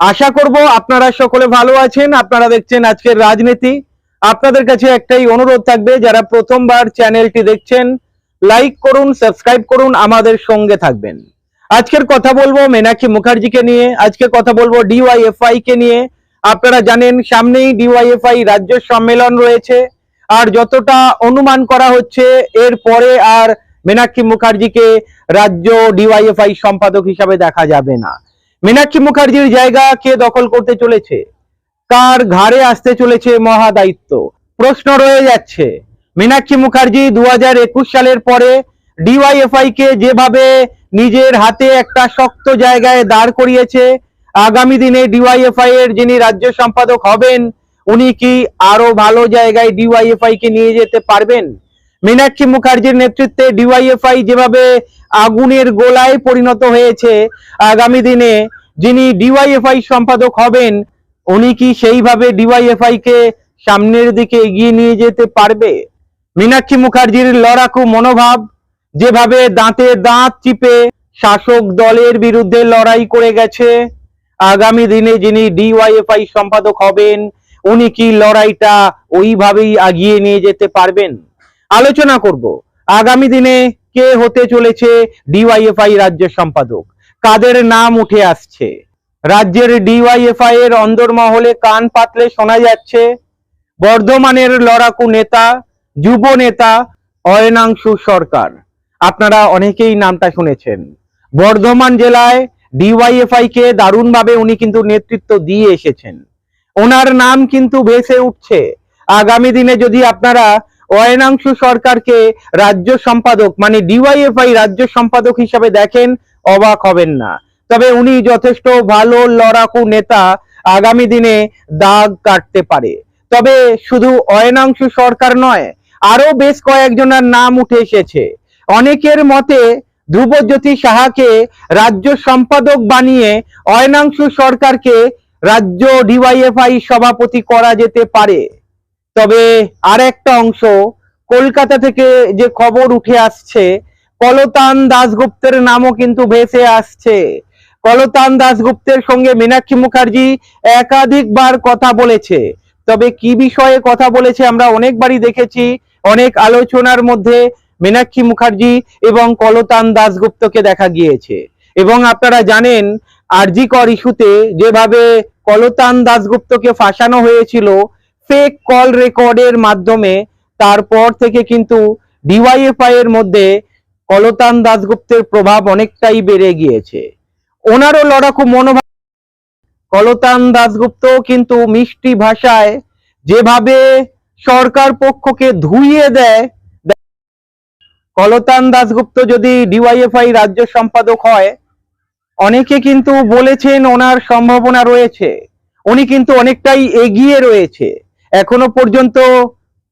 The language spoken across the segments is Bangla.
আশা করব আপনারা সকলে ভালো আছেন। আপনারা দেখছেন আজকের রাজনীতি। আপনাদের কাছে একটাই অনুরোধ থাকবে, যারা প্রথমবার চ্যানেলটি দেখছেন লাইক করুন সাবস্ক্রাইব করুন, আমাদের সঙ্গে থাকবেন। আজকের কথা বলব মেনাক্ষী মুখার্জিকে নিয়ে। আজকে কথা বলব ডিওয়াইএফআই কে নিয়ে। আপনারা জানেন, সামনেই ডিওয়াইএফআই রাজ্য সম্মেলন রয়েছে। আর যতটা অনুমান করা হচ্ছে, এর পরে আর মেনাক্ষী মুখার্জিকে রাজ্য ডিওয়াইএফআই সম্পাদক হিসাবে দেখা যাবে না। মীনাক্ষী মুখার্জির জায়গা কে দখল করতে চলেছে? কার ঘাড়ে আসতে চলেছে মহা দায়িত্ব প্রশ্ন রয়ে যাচ্ছে। মীনাক্ষী মুখার্জি দু হাজার একুশ সালের পরে ডিওয়াইএফআই কে যেভাবে নিজের হাতে একটা শক্ত জায়গায় দাঁড় করিয়েছে, আগামী দিনে ডিওয়াইএফআই এর যিনি রাজ্য সম্পাদক হবেন, উনি কি আরও ভালো জায়গায় ডিওয়াইএফআই কে নিয়ে যেতে পারবেন? মীনাক্ষী মুখার্জির নেতৃত্বে ডিওয়াইএফআই যেভাবে আগুনের গোলায় পরিণত হয়েছে আগামী দিনে, যিনি ডিওয়াইএফআই সম্পাদক হবেন, উনি কি সেইভাবে ডিওয়াইএফআই কে সামনের দিকে এগিয়ে নিয়ে যেতে পারবে? মীনাক্ষী মুখার্জির লড়াকু মনোভাব, যেভাবে দাঁতে দাঁত চিপে শাসক দলের বিরুদ্ধে লড়াই করে গেছে, আগামী দিনে যিনি ডিওয়াইএফআই সম্পাদক হবেন, উনি কি লড়াইটা ওইভাবেই আগিয়ে নিয়ে যেতে পারবেন? আলোচনা করব। আগামী দিনে কে হতে চলেছে ডিওয়াইএফআই রাজ্য সম্পাদক? কাদের নাম উঠে আসছে? রাজ্যের ডিওয়াইএফআই এর অন্দরমহলে কান পাতলে শোনা যাচ্ছে, বর্ধমানের লড়াকু নেতা, যুব নেতা অয়নাংশু সরকার। আপনারা অনেকেই নামটা শুনেছেন। বর্ধমান জেলায় ডিওয়াইএফআই কে দারুণভাবে উনি কিন্তু নেতৃত্ব দিয়ে এসেছেন। ওনার নাম কিন্তু ভেসে উঠছে। আগামী দিনে যদি আপনারা অয়নাংশু সরকারকে রাজ্য সম্পাদক মানে ডিওয়াইএফআই রাজ্য সম্পাদক হিসাবে দেখেন অবাক হবেন না। তবে উনি যথেষ্ট ভালো লড়াকু নেতা, আগামী দিনে দাগ কাটতে পারে। তবে শুধু অয়নাংশু সরকার নয় আরও বেশ কয়েকজনের নাম উঠে এসেছে। অনেকের মতে ধ্রুবজ্যোতি সাহাকে রাজ্য সম্পাদক বানিয়ে অয়নাংশু সরকারকে রাজ্য ডিওয়াইএফআই সভাপতি করা যেতে পারে। তবে আর একটা অংশ, কলকাতা থেকে যে খবর উঠে আসছে, কলতান দাসগুপ্তের নামও কিন্তু ভেসে আসছে। কলতান দাসগুপ্তের সঙ্গে মীনাক্ষী মুখার্জি একাধিকবার কথা বলেছে। তবে কি বিষয়ে কথা বলেছে আমরা অনেকবারই দেখেছি, অনেক আলোচনার মধ্যে মীনাক্ষী মুখার্জি এবং কলতান দাসগুপ্তকে দেখা গিয়েছে। এবং আপনারা জানেন, আরজিকর ইস্যুতে যেভাবে কলতান দাসগুপ্তকে ফাঁসানো হয়েছিল ফেক কল রেকর্ডের মাধ্যমে তারপর থেকে কিন্তু ডিওয়াইএফআই এর মধ্যে কলতান দাসগুপ্তের প্রভাব অনেকটাই বেড়ে গিয়েছে। ওনারও লড়াকু মনোভাব কলতান দাসগুপ্ত কিন্তু মিষ্টি ভাষায় যেভাবে সরকার পক্ষকে ধুইয়ে দেয়, কলতান দাসগুপ্ত যদি ডিওয়াইএফআই রাজ্য সম্পাদক হয়, অনেকে কিন্তু বলেছেন ওনার সম্ভাবনা রয়েছে। উনি কিন্তু অনেকটাই এগিয়ে রয়েছে। এখনও পর্যন্ত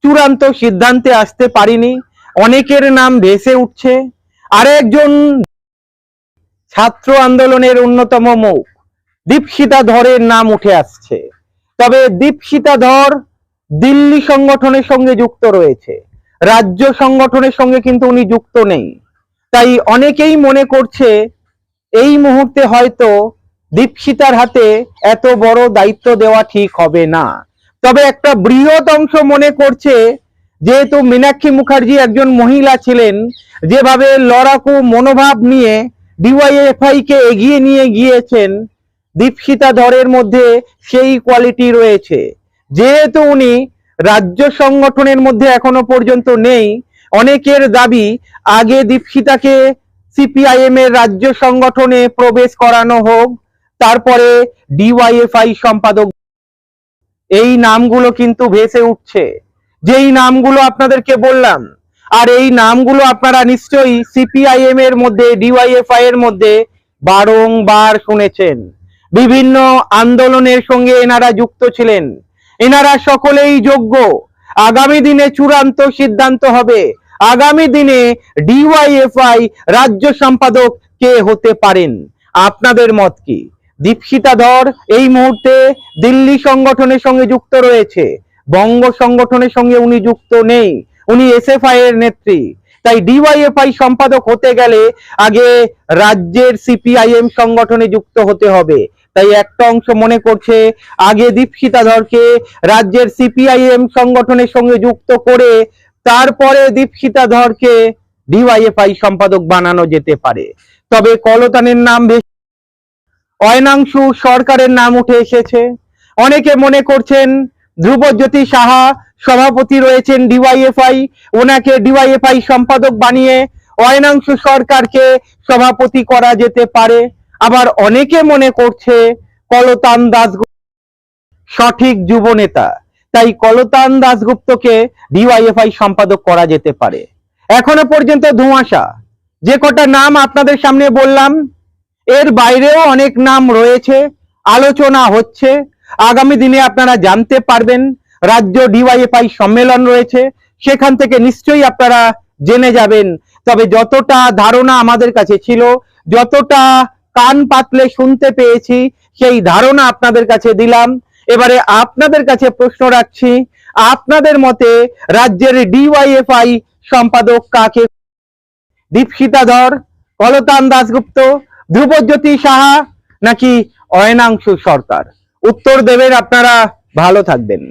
চূড়ান্ত সিদ্ধান্তে আসতে পারিনি। অনেকের নাম ভেসে উঠছে। আরেকজন ছাত্র আন্দোলনের অন্যতম মুখ দীপশিতা ধরের নাম উঠে আসছে। তবে দীপশিতা ধর দিল্লি সংগঠনের সঙ্গে যুক্ত রয়েছে। রাজ্য সংগঠনের সঙ্গে কিন্তু উনি যুক্ত নেই। তাই অনেকেই মনে করছে এই মুহূর্তে হয়তো দীপশিতার হাতে এত বড় দায়িত্ব দেওয়া ঠিক হবে না। তবে একটা বৃহৎ অংশ মনে করছে যেহেতু মীনাক্ষী মুখার্জি একজন মহিলা ছিলেন, যেভাবে লড়াকু মনোভাব নিয়ে ডিওয়াইএফআই কে এগিয়ে নিয়ে গিয়েছেন, দীপশিতা ধরের মধ্যে সেই কোয়ালিটি রয়েছে। যেহেতু উনি রাজ্য সংগঠনের মধ্যে এখনও পর্যন্ত নেই, অনেকের দাবি আগে দীপশিতাকে সিপিআইএম এর রাজ্য সংগঠনে প্রবেশ করানো হোক, তারপরে ডিওয়াইএফআই সম্পাদক এই নামগুলো কিন্তু ভেসে উঠছে। যেই নামগুলো আপনাদেরকে বললাম, আর এই নামগুলো আপনারা নিশ্চয়ই সিপিআইএম এর মধ্যে ডিওয়াইএফআই এর মধ্যে বারংবার শুনেছেন। বিভিন্ন আন্দোলনের সঙ্গে এনারা যুক্ত ছিলেন। এনারা সকলেই যোগ্য। আগামী দিনে চূড়ান্ত সিদ্ধান্ত হবে। আগামী দিনে ডিওয়াইএফআই রাজ্য সম্পাদক কে হতে পারেন? আপনাদের মত কি? দীপশিতা ধর এই মুহূর্তে দিল্লি সংগঠনের সঙ্গে যুক্ত রয়েছে। বঙ্গ সংগঠনের সঙ্গে উনি যুক্ত নেই। উনি এসএফআই এর নেত্রী। তাই ডিওয়াইএফআই সম্পাদক হতে গেলে আগে রাজ্যের সিপিআইএম সংগঠনে যুক্ত হতে হবে। তাই একটা অংশ মনে করছে, আগে দীপশিতা ধরকে রাজ্যের সিপিআইএম সংগঠনের সঙ্গে যুক্ত করে তারপরে দীপশিতা ধরকে ডিওয়াইএফআই সম্পাদক বানানো যেতে পারে। তবে কলতানের নাম অয়নাংশু সরকারের নাম উঠে এসেছে। অনেকে মনে করছেন ধ্রুবজ্যোতি সাহা সভাপতি রয়েছেন ডিওয়াইএফআই, ওনাকে ডিওয়াইএফআই সম্পাদক বানিয়ে অয়নাংশু সরকারকে সভাপতি করা যেতে পারে। আবার অনেকে মনে করছে কলতান দাসগুপ্ত সঠিক যুব নেতা, তাই কলতান দাসগুপ্তকে ডিওয়াইএফআই সম্পাদক করা যেতে পারে। এখনও পর্যন্ত ধোঁয়াশা। যে কটা নাম আপনাদের সামনে বললাম এর বাইরেও অনেক নাম রয়েছে, আলোচনা হচ্ছে, আগামী দিনে আপনারা জানতে পারবেন, রাজ্য ডিওয়াইএফআই সম্মেলন রয়েছে, সেখান থেকে নিশ্চয়ই আপনারা জেনে যাবেন। তবে যতটা ধারণা আমাদের কাছে ছিল, যতটা কান পাতলে শুনতে পেয়েছি, সেই ধারণা আপনাদের কাছে দিলাম। এবারে আপনাদের কাছে প্রশ্ন রাখছি, আপনাদের মতে রাজ্যের ডিওয়াইএফআই সম্পাদক কাকে? দীপশিতা ধর, কলতান দাসগুপ্ত ধ্রুবজ্যোতি সাহা নাকি অয়নাংশু সরকার? উত্তর দেবেন আপনারা ভালো থাকবেন।